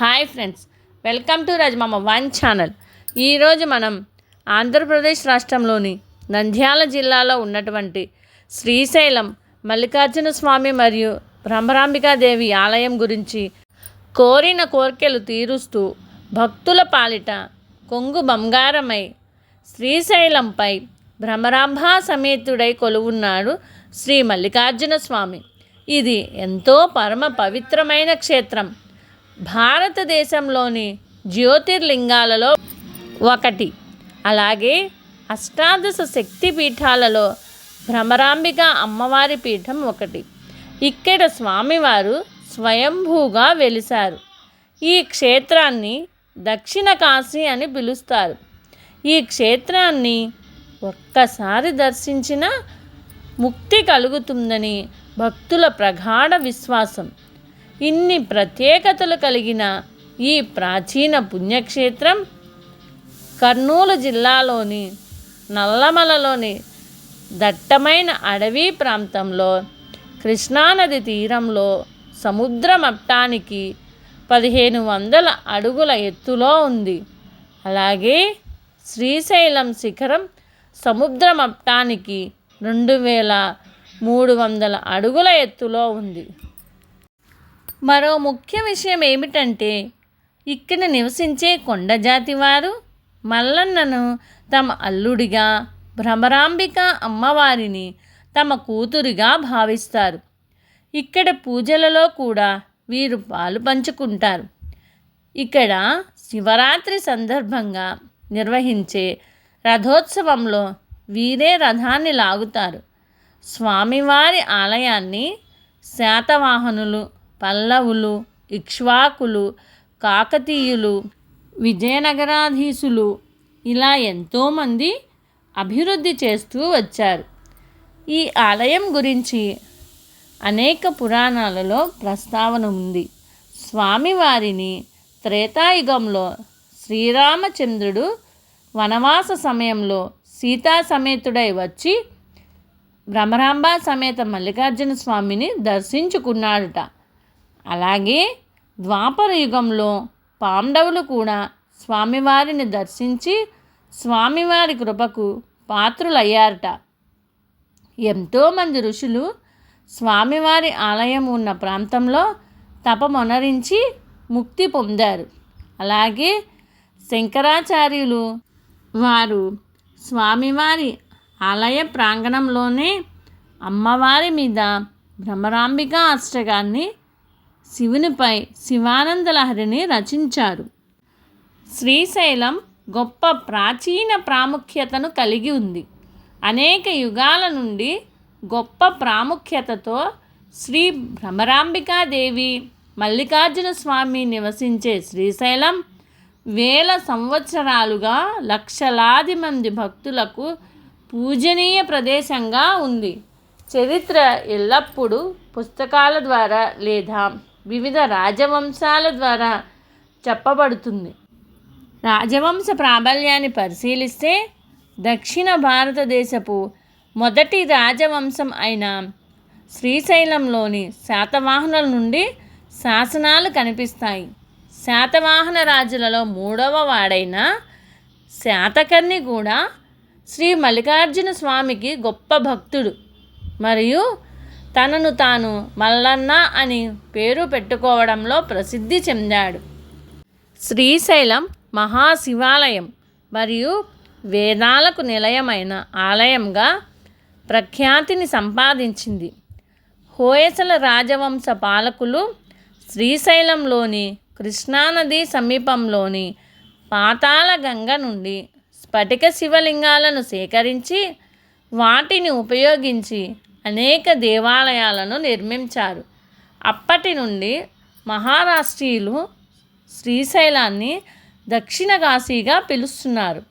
Hi friends welcome to Rajamama one channel. ఈరోజు మనం ఆంధ్రప్రదేశ్ రాష్ట్రంలోని నంద్యాల జిల్లాలో ఉన్నటువంటి శ్రీశైలం మల్లికార్జున స్వామి మరియు భ్రమరాంబికాదేవి ఆలయం గురించి కోరిన కోర్కెలు తీరుస్తూ భక్తుల పాలిట కొంగు బంగారమై శ్రీశైలంపై భ్రమరాంబా సమేతుడై కొలువున్నాడు శ్రీ మల్లికార్జున స్వామి. ఇది ఎంతో పరమ పవిత్రమైన క్షేత్రం. భారతదేశంలోని జ్యోతిర్లింగాలలో ఒకటి. అలాగే అష్టాదశ శక్తి పీఠాలలో భ్రమరాంబిక అమ్మవారి పీఠం ఒకటి. ఇక్కడ స్వామివారు స్వయంభూగా వెలిశారు. ఈ క్షేత్రాన్ని దక్షిణ కాశీ అని పిలుస్తారు. ఈ క్షేత్రాన్ని ఒక్కసారి దర్శించిన ముక్తి కలుగుతుందని భక్తుల ప్రగాఢ విశ్వాసం. ఇన్ని ప్రత్యేకతలు కలిగిన ఈ ప్రాచీన పుణ్యక్షేత్రం కర్నూలు జిల్లాలోని నల్లమలలోని దట్టమైన అడవి ప్రాంతంలో కృష్ణానది తీరంలో సముద్ర మట్టానికి పదిహేను వందల అడుగుల ఎత్తులో ఉంది. అలాగే శ్రీశైలం శిఖరం సముద్ర మట్టానికి రెండు వేల మూడు వందల అడుగుల ఎత్తులో ఉంది. మరో ముఖ్య విషయం ఏమిటంటే ఇక్కడ నివసించే కొండ జాతి వారు మల్లన్నను తమ అల్లుడిగా భ్రమరాంబిక అమ్మవారిని తమ కూతురిగా భావిస్తారు. ఇక్కడ పూజలలో కూడా వీరు పాలు పంచుకుంటారు. ఇక్కడ శివరాత్రి సందర్భంగా నిర్వహించే రథోత్సవంలో వీరే రథాన్ని లాగుతారు. స్వామివారి ఆలయాన్ని శాతవాహనులు పల్లవులు ఇక్ష్వాకులు కాకతీయులు విజయనగరాధీశులు ఇలా ఎంతోమంది అభివృద్ధి చేస్తూ వచ్చారు. ఈ ఆలయం గురించి అనేక పురాణాలలో ప్రస్తావన ఉంది. స్వామివారిని త్రేతాయుగంలో శ్రీరామచంద్రుడు వనవాస సమయంలో సీతా సమేతుడై వచ్చి భ్రమరాంబ సమేత మల్లికార్జున స్వామిని దర్శించుకున్నాడుట. అలాగే ద్వాపర యుగంలో పాండవులు కూడా స్వామివారిని దర్శించి స్వామివారి కృపకు పాత్రులయ్యారట. ఎంతోమంది ఋషులు స్వామివారి ఆలయం ఉన్న ప్రాంతంలో తపమొనరించి ముక్తి పొందారు. అలాగే శంకరాచార్యులు వారు స్వామివారి ఆలయ ప్రాంగణంలోనే అమ్మవారి మీద భ్రమరాంబిక అష్టకాన్ని శివునిపై శివానందలహరిని రచించారు. శ్రీశైలం గొప్ప ప్రాచీన ప్రాముఖ్యతను కలిగి ఉంది. అనేక యుగాల నుండి గొప్ప ప్రాముఖ్యతతో శ్రీ భ్రమరాంబికాదేవి మల్లికార్జున స్వామి నివసించే శ్రీశైలం వేల సంవత్సరాలుగా లక్షలాది మంది భక్తులకు పూజనీయ ప్రదేశంగా ఉంది. చరిత్ర ఎల్లప్పుడూ పుస్తకాల ద్వారా లేదా వివిధ రాజవంశాల ద్వారా చెప్పబడుతుంది. రాజవంశ ప్రాబల్యాన్ని పరిశీలిస్తే దక్షిణ భారతదేశపు మొదటి రాజవంశం అయిన శ్రీశైలంలోని శాతవాహనుల నుండి శాసనాలు కనిపిస్తాయి. శాతవాహన రాజులలో మూడవ వాడైన శాతకర్ణి కూడా శ్రీ మల్లికార్జున స్వామికి గొప్ప భక్తుడు. మరియు తనను తాను మల్లన్న అని పేరు పెట్టుకోవడంలో ప్రసిద్ధి చెందాడు. శ్రీశైలం మహాశివాలయం మరియు వేదాలకు నిలయమైన ఆలయంగా ప్రఖ్యాతిని సంపాదించింది. హోయసల రాజవంశ పాలకులు శ్రీశైలంలోని కృష్ణానది సమీపంలోని పాతాళ గంగ నుండి స్ఫటిక శివలింగాలను సేకరించి వాటిని ఉపయోగించి అనేక దేవాలయాలను నిర్మించారు. అప్పటి నుండి మహారాష్ట్రీయులు శ్రీశైలాన్ని దక్షిణ కాశీగా పిలుస్తున్నారు.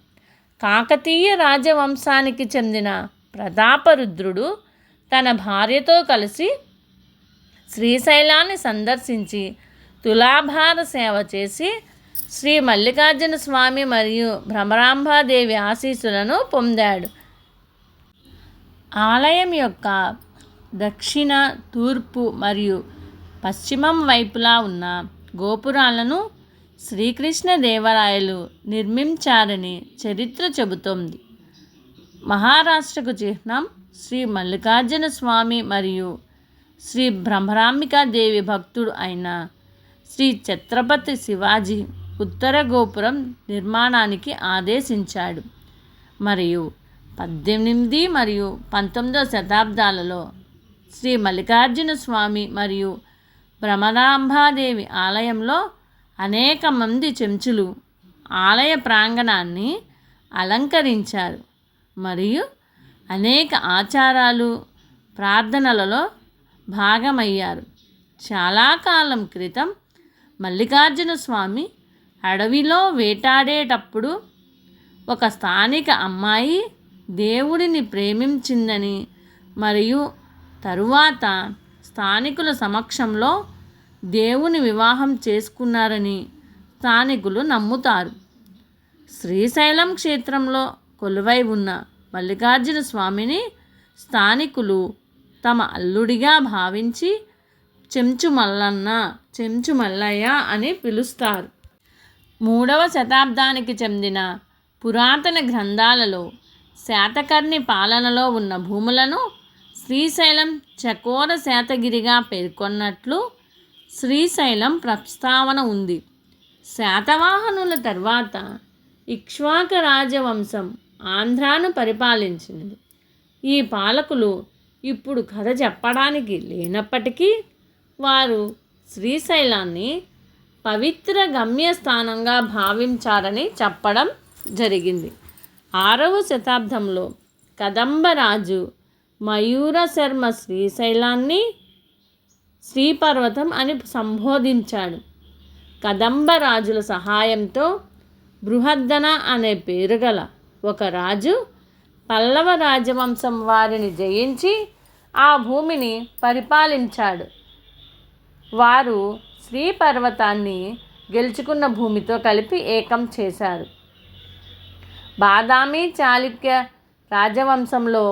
కాకతీయ రాజవంశానికి చెందిన ప్రతాపరుద్రుడు తన భార్యతో కలిసి శ్రీశైలాన్ని సందర్శించి తులాభార సేవ చేసి శ్రీ మల్లికార్జున స్వామి మరియు భ్రమరాంబాదేవి ఆశీస్సులను పొందాడు. ఆలయం యొక్క దక్షిణ తూర్పు మరియు పశ్చిమం వైపులా ఉన్న గోపురాలను శ్రీకృష్ణదేవరాయలు నిర్మించారని చరిత్ర చెబుతోంది. మహారాష్ట్రకు చిహ్నం శ్రీ మల్లికార్జున స్వామి మరియు శ్రీ దేవి భక్తుడు అయిన శ్రీ ఛత్రపతి శివాజీ ఉత్తర గోపురం నిర్మాణానికి ఆదేశించాడు. మరియు పద్దెనిమిది మరియు పంతొమ్మిదవ శతాబ్దాలలో శ్రీ మల్లికార్జున స్వామి మరియు భ్రమరాంబాదేవి ఆలయంలో అనేక మంది చెంచులు ఆలయ ప్రాంగణాన్ని అలంకరించారు మరియు అనేక ఆచారాలు ప్రార్థనలలో భాగమయ్యారు. చాలా కాలం క్రితం మల్లికార్జున స్వామి అడవిలో వేటాడేటప్పుడు ఒక స్థానిక అమ్మాయి దేవుడిని ప్రేమించిందని మరియు తరువాత స్థానికుల సమక్షంలో దేవుని వివాహం చేసుకున్నారని స్థానికులు నమ్ముతారు. శ్రీశైలం క్షేత్రంలో కొలువై ఉన్న మల్లికార్జున స్వామిని స్థానికులు తమ అల్లుడిగా భావించి చెంచు మల్లన్న చెంచు మల్లయ్య అని పిలుస్తారు. మూడవ శతాబ్దానికి చెందిన పురాతన గ్రంథాలలో శాతకర్ణి పాలనలో ఉన్న భూములను శ్రీశైలం చకోర శాతగిరిగా పేర్కొన్నట్లు శ్రీశైలం ప్రస్తావన ఉంది. శాతవాహనుల తర్వాత ఇక్ష్వాక రాజవంశం ఆంధ్రాను పరిపాలించింది ఈ పాలకులు ఇప్పుడు కథ చెప్పడానికి లేనప్పటికీ వారు శ్రీశైలాన్ని పవిత్ర గమ్యస్థానంగా భావించారని చెప్పడం జరిగింది. ఆరవ శతాబ్దంలో కదంబరాజు మయూర శర్మ శ్రీశైలాన్ని శ్రీపర్వతం అని సంబోధించాడు. కదంబ రాజుల సహాయంతో బృహద్దన అనే పేరు గల ఒక రాజు పల్లవ రాజవంశం వారిని జయించి ఆ భూమిని పరిపాలించాడు. వారు శ్రీపర్వతాన్ని గెలుచుకున్న భూమితో కలిపి ఏకం చేశారు. బాదామి చాళుక్య రాజవంశంలో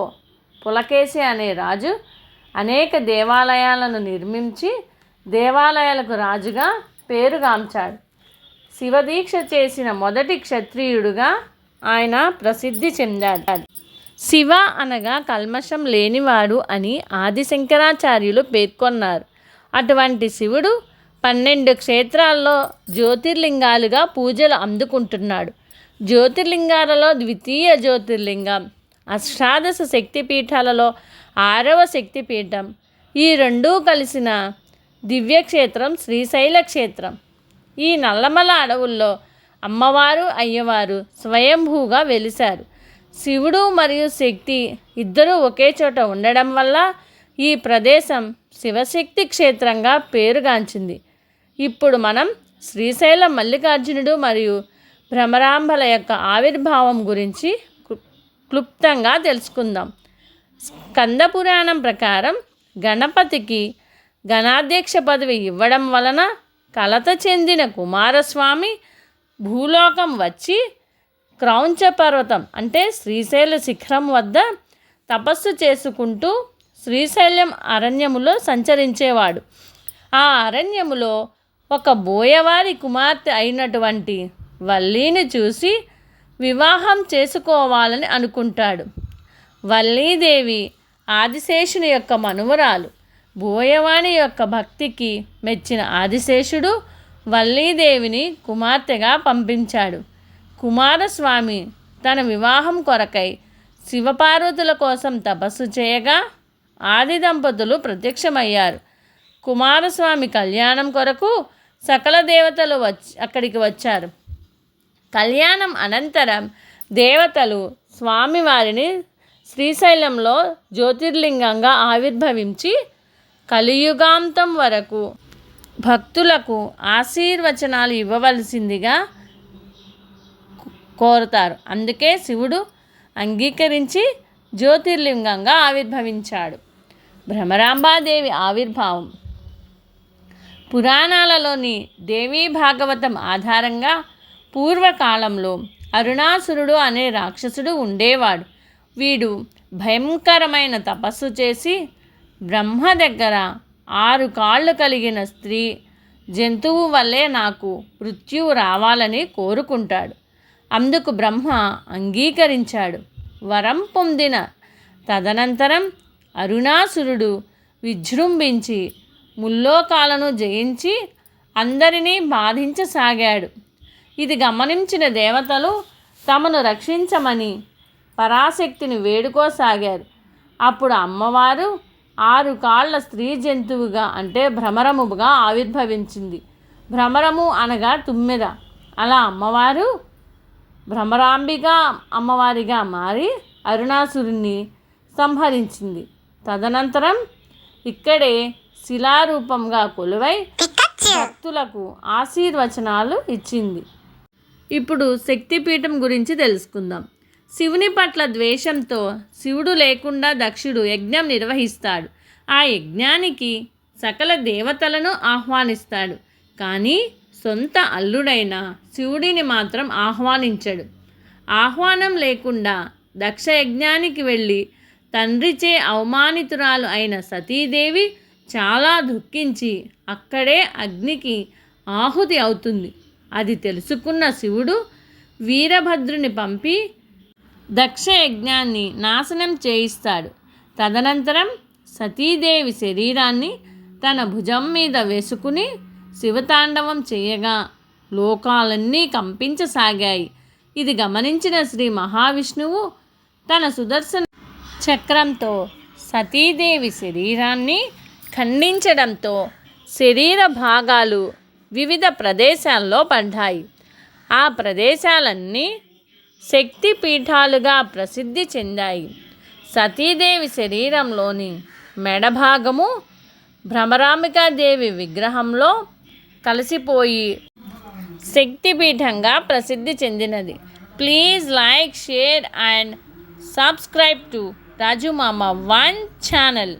పులకేశి అనే రాజు అనేక దేవాలయాలను నిర్మించి దేవాలయాలకు రాజుగా పేరుగాంచాడు శివదీక్ష చేసిన మొదటి క్షత్రియుడుగా ఆయన ప్రసిద్ధి చెందాడు. శివ అనగా కల్మషం లేనివాడు అని ఆదిశంకరాచార్యులు పేర్కొన్నారు. అటువంటి శివుడు పన్నెండు క్షేత్రాల్లో జ్యోతిర్లింగాలుగా పూజలు అందుకుంటున్నాడు. జ్యోతిర్లింగాలలో ద్వితీయ జ్యోతిర్లింగం అష్టాదశ శక్తిపీఠాలలో ఆరవ శక్తిపీఠం. ఈ రెండూ కలిసిన దివ్యక్షేత్రం శ్రీశైల క్షేత్రం ఈ నల్లమల అడవుల్లో అమ్మవారు అయ్యవారు స్వయంభూగా వెలిశారు. శివుడు మరియు శక్తి ఇద్దరూ ఒకే చోట ఉండడం వల్ల ఈ ప్రదేశం శివశక్తి క్షేత్రంగా పేరుగాంచింది. ఇప్పుడు మనం శ్రీశైల మల్లికార్జునుడు మరియు భ్రమరాంబల యొక్క ఆవిర్భావం గురించి క్లుప్తంగా తెలుసుకుందాం. స్కంద పురాణం ప్రకారం గణపతికి గణాధ్యక్ష పదవి ఇవ్వడం వలన కలత చెందిన కుమారస్వామి భూలోకం వచ్చి క్రౌంచ పర్వతం అంటే శ్రీశైల శిఖరం వద్ద తపస్సు చేసుకుంటూ శ్రీశైలం అరణ్యములో సంచరించేవాడు. ఆ అరణ్యములో ఒక బోయవారి కుమార్తె అయినటువంటి వల్లీని చూసి వివాహం చేసుకోవాలని అనుకుంటాడు. వల్లీదేవి ఆదిశేషుని యొక్క మనువరాలు భూయవాణి యొక్క భక్తికి మెచ్చిన ఆదిశేషుడు వల్లీదేవిని కుమార్తెగా పంపించాడు. కుమారస్వామి తన వివాహం కొరకై శివపార్వతుల కోసం తపస్సు చేయగా ఆది దంపతులు ప్రత్యక్షమయ్యారు. కుమారస్వామి కళ్యాణం కొరకు సకల దేవతలు వచ్చి అక్కడికి వచ్చారు. కళ్యాణం అనంతరం దేవతలు స్వామివారిని శ్రీశైలంలో జ్యోతిర్లింగంగా ఆవిర్భవించి కలియుగాంతం వరకు భక్తులకు ఆశీర్వచనాలు ఇవ్వవలసిందిగా కోరుతారు. అందుకే శివుడు అంగీకరించి జ్యోతిర్లింగంగా ఆవిర్భవించాడు. భ్రమరాంబాదేవి ఆవిర్భావం. పురాణాలలోని దేవీ భాగవతం ఆధారంగా పూర్వకాలంలో అరుణాసురుడు అనే రాక్షసుడు ఉండేవాడు. వీడు భయంకరమైన తపస్సు చేసి బ్రహ్మ దగ్గర ఆరు కాళ్ళు కలిగిన స్త్రీ జంతువు వల్లే నాకు మృత్యువు రావాలని కోరుకుంటాడు. అందుకు బ్రహ్మ అంగీకరించాడు. వరం పొందిన తదనంతరం అరుణాసురుడు విజృంభించి ముల్లోకాలను జయించి అందరినీ బాధించసాగాడు. ఇది గమనించిన దేవతలు తమను రక్షించమని పరాశక్తిని వేడుకోసాగారు. అప్పుడు అమ్మవారు ఆరు కాళ్ళ స్త్రీ జంతువుగా అంటే భ్రమరముగా ఆవిర్భవించింది. భ్రమరము అనగా తుమ్మెద. అలా అమ్మవారు భ్రమరాంబిక అమ్మవారిగా మారి అరుణాసురుణ్ణి సంహరించింది. తదనంతరం ఇక్కడే శిలారూపంగా కొలువై భక్తులకు ఆశీర్వచనాలు ఇచ్చింది. ఇప్పుడు శక్తిపీఠం గురించి తెలుసుకుందాం. శివుని పట్ల ద్వేషంతో శివుడు లేకుండా దక్షుడు యజ్ఞం నిర్వహిస్తాడు. ఆ యజ్ఞానికి సకల దేవతలను ఆహ్వానిస్తాడు. కానీ సొంత అల్లుడైన శివుడిని మాత్రం ఆహ్వానించడు. ఆహ్వానం లేకుండా దక్ష యజ్ఞానికి వెళ్ళి తండ్రిచే అవమానితురాలు అయిన సతీదేవి చాలా దుఃఖించి అక్కడే అగ్నికి ఆహుతి అవుతుంది. అది తెలుసుకున్న శివుడు వీరభద్రుని పంపి దక్ష యజ్ఞాన్ని నాశనం చేయిస్తాడు. తదనంతరం సతీదేవి శరీరాన్ని తన భుజం మీద వేసుకుని శివతాండవం చేయగా లోకాలన్నీ కంపించసాగాయి. ఇది గమనించిన శ్రీ మహావిష్ణువు తన సుదర్శన చక్రంతో సతీదేవి శరీరాన్ని ఖండించడంతో శరీర భాగాలు వివిధ ప్రదేశాల్లో పడ్డాయి. ఆ ప్రదేశాలన్నీ శక్తి పీఠాలుగా ప్రసిద్ధి చెందాయి. సతీదేవి శరీరంలోని మెడభాగము భ్రమరాంబికాదేవి విగ్రహంలో కలిసిపోయి శక్తిపీఠంగా ప్రసిద్ధి చెందినది. Please like share and subscribe to Raju Mama one channel.